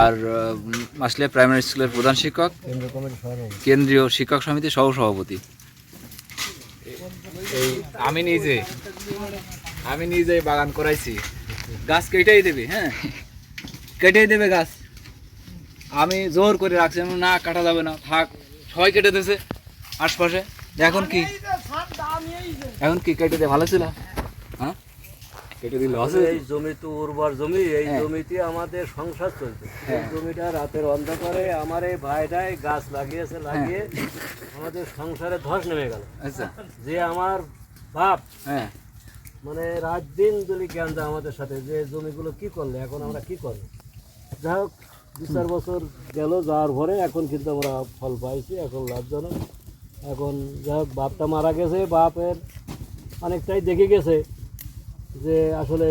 আর মাসলিয়া primary স্কুলের প্রধান শিক্ষক, কেন্দ্রীয় শিক্ষক সমিতির সহ সভাপতি আমি নিজে আমি নিজে বাগান করাইছি। গাছ কেটেই দেবে হ্যাঁ? কেটেই দেবে গাছ। আমি জোর করে রাখছি না, কাটা যাবে না, থাক, সবাই কেটে দিয়েছে আশপাশে। এখন কি? এখন কি কেটে দিয়ে ভালো ছিল? কেটে দিল এই জমি তো উর্বর জমি এই হ্যাঁ। জমিতে আমাদের সংসার চলছে। এই হ্যাঁ। জমিটা রাতের অন্ধকারে আমার এই ভাইটাই গাছ লাগিয়েছে লাগিয়ে আমাদের সংসারে ধস নেমে গেল। আচ্ছা। যে আমার বাপ হ্যাঁ। মানে রাত দিন যদি জ্ঞান দেয় আমাদের সাথে যে জমিগুলো কি করলে এখন আমরা কি করব? যাই হোক দু চার বছর গেল যাওয়ার পরে এখন কিন্তু আমরা ফল পাইছি এখন লাভজনক। এখন যাই হোক বাপটা মারা গেছে বাপের অনেকটাই দেখে গেছে। যে আসলে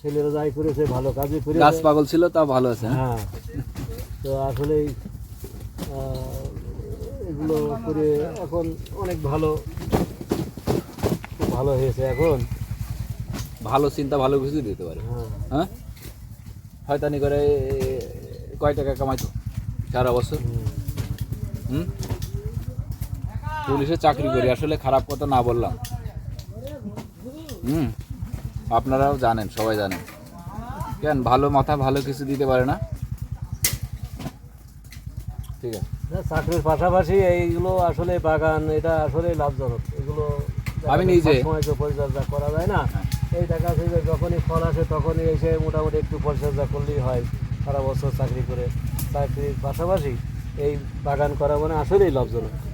ছেলেরা যাই করেছে ভালো কাজই করে গাছ পাগল ছিল তা ভালো আছে হ্যাঁ? হ্যাঁ। তো আসলে এগুলো করে এখন অনেক ভালো ভালো হয়েছে এখন। ভালো চিন্তা ভালো কিছু দিতে পারে। হ্যাঁ। হ্যাঁ? হয়তানি করে কয় টাকা কামাইতো সারা বছর? হুম। হুম? পুলিশে চাকরি করি আসলে খারাপ কথা না বললাম। হুম? আপনারাও জানেন সবাই জানেন। কেন? ভালো মাথা ভালো কিছু দিতে পারে না। ঠিক আছে। চাকরির পাশাপাশি এইগুলো আসলে বাগান এটা আসলে লাভজনক। এগুলো আমি নিজে- পরিচর্যা করা যায় না হ্যাঁ। এই দেখা যাচ্ছে যে যখনই ফল আসে তখনই এসে মোটামুটি একটু পরিচর্যা করলেই হয় সারা বছর চাকরি করে। চাকরির পাশাপাশি এই বাগান করা মানে আসলেই লাভজনক।